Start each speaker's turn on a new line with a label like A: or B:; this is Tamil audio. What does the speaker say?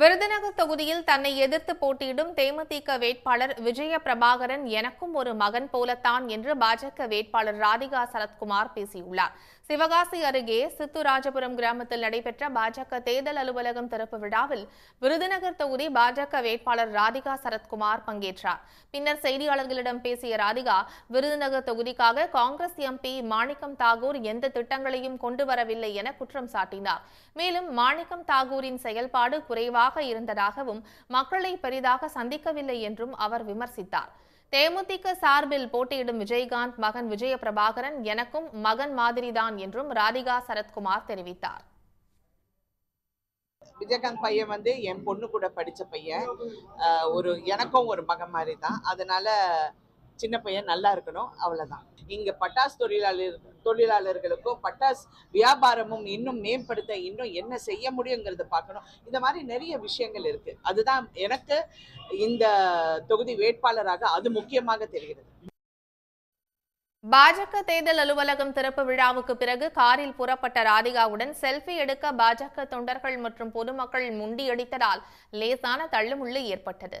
A: விருதுநகர் தொகுதியில் தன்னை எதிர்த்து போட்டியிடும் தேமுதிக வேட்பாளர் விஜய பிரபாகரன் எனக்கும் ஒரு மகன் போலத்தான் என்று பாஜக வேட்பாளர் ராதிகா சரத்குமார் பேசியுள்ளார். சிவகாசி அருகே சித்துராஜபுரம் கிராமத்தில் நடைபெற்ற பாஜக தேர்தல் அலுவலகம் திறப்பு விழாவில் விருதுநகர் தொகுதி பாஜக வேட்பாளர் ராதிகா சரத்குமார் பங்கேற்றார். பின்னர் செய்தியாளர்களிடம் பேசிய ராதிகா விருதுநகர் தொகுதிக்காக காங்கிரஸ் எம்பி மாணிக்கம் தாகூர் எந்த திட்டங்களையும் கொண்டு வரவில்லை என குற்றம் சாட்டினார். மேலும் மாணிக்கம் தாகூரின் செயல்பாடு குறைவாக இருந்ததாகவும் மக்களை பெரிதாக சந்திக்கவில்லை என்றும் அவர் விமர்சித்தார். தேமுதிக சார்பில் போட்டியிடும் விஜயகாந்த் மகன் விஜய பிரபாகரன் எனக்கும் மகன் மாதிரிதான் என்றும் ராதிகா சரத்குமார் தெரிவித்தார்.
B: விஜயகாந்த் பையன் வந்து என் பொண்ணு கூட படித்த பையன். ஒரு எனக்கும் ஒரு மகன் மாதிரி தான் அதனால சின்ன பையன் நல்லா இருக்கணும் அவ்வளவுதான். இங்க பட்டாஸ் தொழிலாளர் தொழிலாளர்களுக்கும் பட்டாஸ் வியாபாரமும் இன்னும் மேம்படுத்த இன்னும் என்ன செய்ய முடியுங்கிறத பார்க்கணும். இந்த மாதிரி நிறைய விஷயங்கள் இருக்கு. அதுதான் எனக்கு இந்த தொகுதி வேட்பாளராக அது முக்கியமாக தெரிகிறது.
A: பாஜக தேர்தல் அலுவலகம் திறப்பு விழாவுக்கு பிறகு காரில் புறப்பட்ட ராதிகாவுடன் செல்ஃபி எடுக்க பாஜக தொண்டர்கள் மற்றும் பொதுமக்கள் முண்டியடித்ததால் லேசான தள்ளுமுள்ளு ஏற்பட்டது.